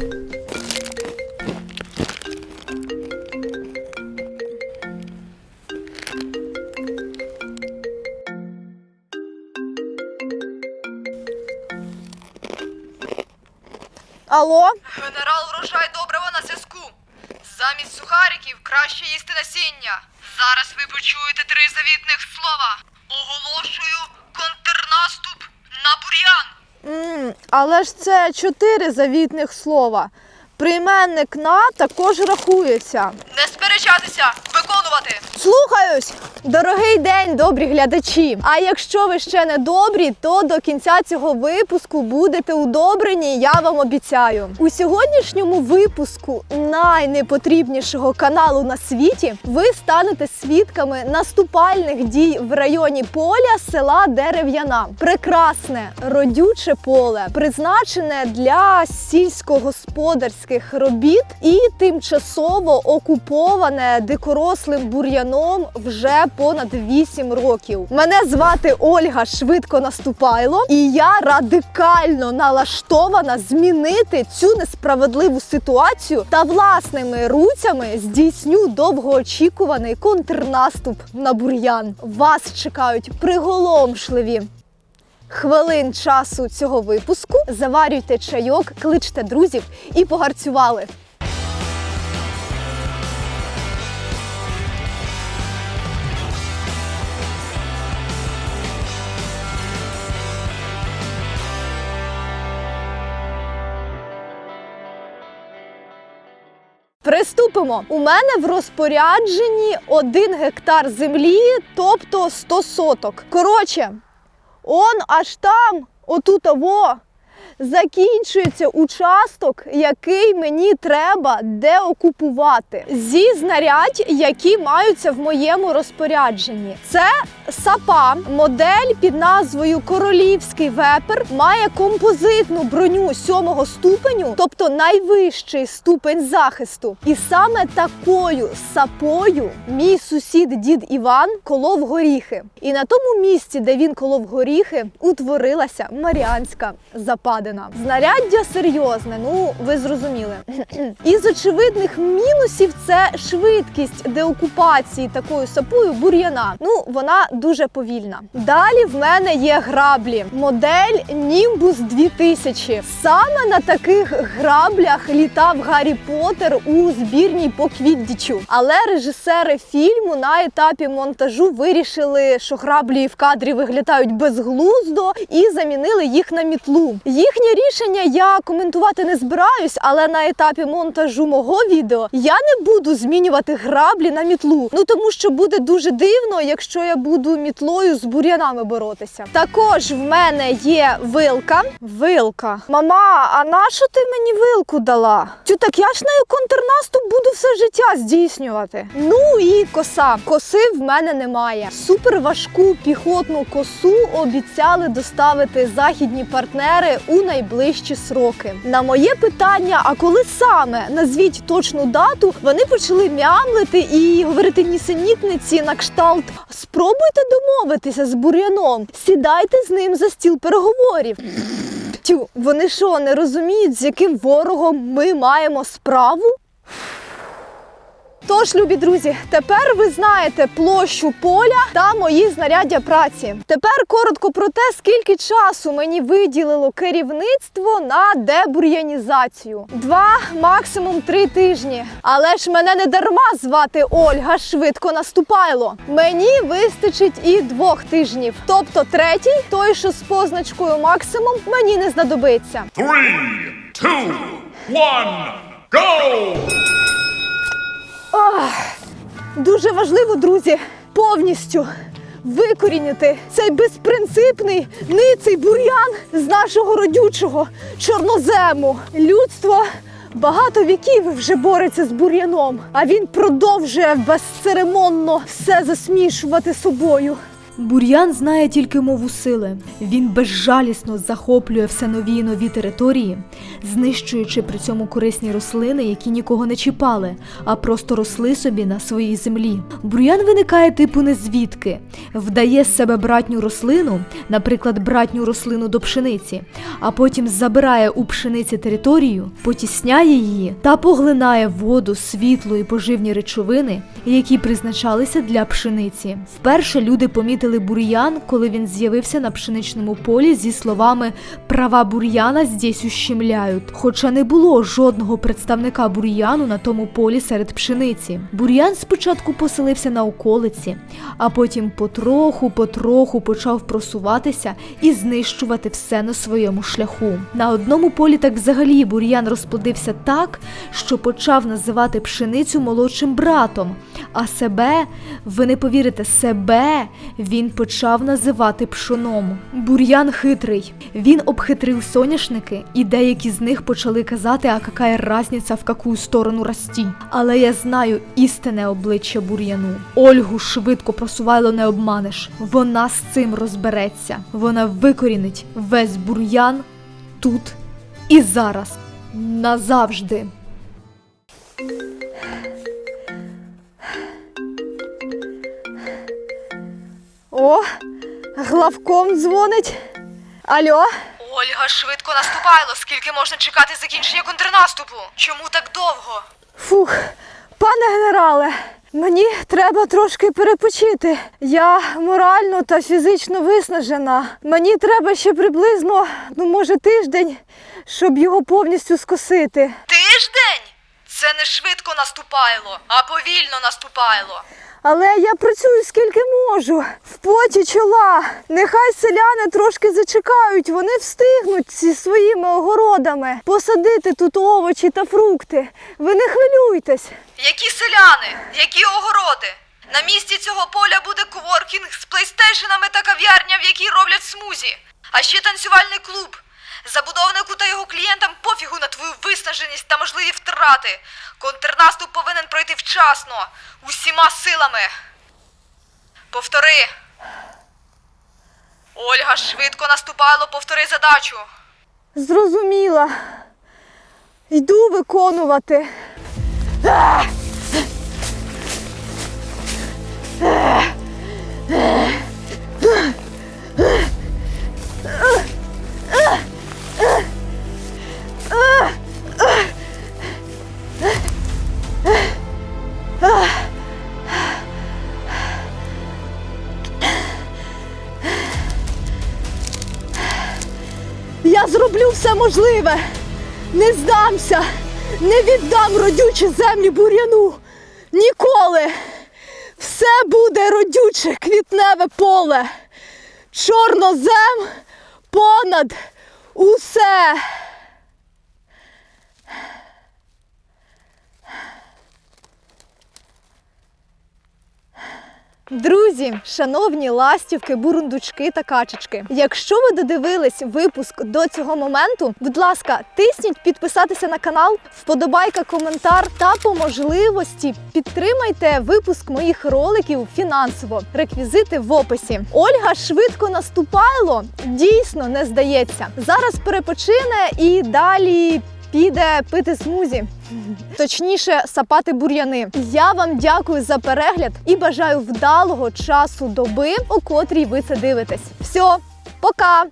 Алло? Генерал врожай добрива на зв'язку. Замість сухариків краще їсти насіння. Зараз ви почуєте три завітних слова. Оголошую контрнаступ на бур'ян. Але ж це чотири завітних слова. Прийменник на також рахується. Не сперечатися, виконувати. Слухаюсь! Дорогий день, добрі глядачі! А якщо ви ще не добрі, то до кінця цього випуску будете удобрені, я вам обіцяю. У сьогоднішньому випуску найнепотрібнішого каналу на світі ви станете свідками наступальних дій в районі поля села Дерев'яна. Прекрасне родюче поле, призначене для сільськогосподарських робіт і тимчасово окуповане дикорослим бур'яном вже понад 8 років. Мене звати Ольга Швидко Наступайло, і я радикально налаштована змінити цю несправедливу ситуацію та власними руцями здійсню довгоочікуваний контрнаступ на бур'ян. Вас чекають приголомшливі хвилин часу цього випуску. Заварюйте чайок, кличте друзів і погарцювали. Приступимо. У мене в розпорядженні один гектар землі, тобто 100 соток. Коротше, Он аж там, отут аво, закінчується участок, який мені треба деокупувати зі знарядь, які маються в моєму розпорядженні. Це сапа, модель під назвою Королівський вепер, має композитну броню сьомого ступеню, тобто найвищий ступень захисту. І саме такою сапою мій сусід дід Іван колов горіхи. І на тому місці, де він колов горіхи, утворилася Маріанська западина. Знаряддя серйозне, ну ви зрозуміли. Із очевидних мінусів це швидкість деокупації такою сапою бур'яна. Ну, вона дуже повільна. Далі в мене є граблі. Модель Nimbus 2000. Саме на таких граблях літав Гаррі Поттер у збірній по квіддічу. Але режисери фільму на етапі монтажу вирішили, що граблі в кадрі виглядають безглуздо і замінили їх на мітлу. Їхнє рішення я коментувати не збираюсь, але на етапі монтажу мого відео я не буду змінювати граблі на мітлу. Ну тому що буде дуже дивно, якщо я буду мітлою з бур'янами боротися. Також в мене є вилка. Вилка. Мама, а нащо ти мені вилку дала? Тю, так я ж нею контрнаступ буду все життя здійснювати. Ну і коса. Коси в мене немає. Суперважку піхотну косу обіцяли доставити західні партнери у найближчі сроки. На моє питання, а коли саме назвіть точну дату, вони почали мямлити і говорити нісенітниці на кшталт. Спробуйте домовитися з бур'яном, сідайте з ним за стіл переговорів. Тю, вони що, не розуміють, з яким ворогом ми маємо справу? Тож, любі друзі, тепер ви знаєте площу поля та мої знаряддя праці. Тепер коротко про те, скільки часу мені виділило керівництво на дебур'янізацію. Два, максимум три тижні. Але ж мене не дарма звати Ольга швидко наступайло. Мені вистачить і двох тижнів. Тобто третій, той, що з позначкою максимум, мені не знадобиться. Three, two, one, go! Дуже важливо, друзі, повністю викорінити цей безпринципний ниций бур'ян з нашого родючого чорнозему. Людство багато віків вже бореться з бур'яном, а він продовжує безцеремонно все засмішувати собою. Бур'ян знає тільки мову сили. Він безжалісно захоплює все нові і нові території, знищуючи при цьому корисні рослини, які нікого не чіпали, а просто росли собі на своїй землі. Бур'ян виникає типу незвідки, вдає з себе братню рослину, наприклад, братню рослину до пшениці, а потім забирає у пшениці територію, потісняє її та поглинає воду, світло і поживні речовини, які призначалися для пшениці. Вперше люди помітили бур'ян, коли він з'явився на пшеничному полі зі словами права бур'яна здесь ущемляють. Хоча не було жодного представника бур'яну на тому полі серед пшениці. Бур'ян спочатку поселився на околиці, а потім потроху-потроху почав просуватися і знищувати все на своєму шляху. На одному полі так взагалі бур'ян розплодився так, що почав називати пшеницю молодшим братом, а себе, ви не повірите, себе він почав називати пшоном. Бур'ян хитрий. Він обхитрив соняшники, і деякі з них почали казати, а какая разниця в яку сторону расті. Але я знаю істинне обличчя бур'яну. Ольгу швидко просувайло не обманеш. Вона з цим розбереться. Вона викорінить весь бур'ян тут і зараз. Назавжди. О, главком дзвонить. Алло? Ольга, швидко наступайло. Скільки можна чекати закінчення контрнаступу? Чому так довго? Фух, пане генерале, мені треба трошки перепочити. Я морально та фізично виснажена. Мені треба ще приблизно, ну може, тиждень, щоб його повністю скосити. Тиждень? Це не швидко наступайло, а повільно наступайло. Але я працюю скільки можу, в поті чола. Нехай селяни трошки зачекають, вони встигнуть зі своїми огородами посадити тут овочі та фрукти. Ви не хвилюйтесь. Які селяни? Які огороди? На місці цього поля буде коворкінг з плейстейшенами та кав'ярня, в якій роблять смузі. А ще танцювальний клуб. Забудовнику та його клієнтам пофігу на твою виснаженість та можливі втрати. Контрнаступ повинен пройти вчасно, усіма силами. Повтори. Ольга швидко наступало, повтори задачу. Зрозуміла. Йду виконувати. Зроблю все можливе. Не здамся, не віддам родючі землі бур'яну. Ніколи. Все буде родюче квітневе поле. Чорнозем понад усе. Друзі, шановні ластівки, бурундучки та качечки. Якщо ви додивились випуск до цього моменту, будь ласка, тисніть підписатися на канал, вподобайка, коментар та по можливості підтримайте випуск моїх роликів фінансово. Реквізити в описі. Ольга швидко наступайло, дійсно не здається. Зараз перепочине і далі піде пити смузі. Точніше, сапати бур'яни. Я вам дякую за перегляд і бажаю вдалого часу доби, у котрій ви це дивитесь. Все, пока!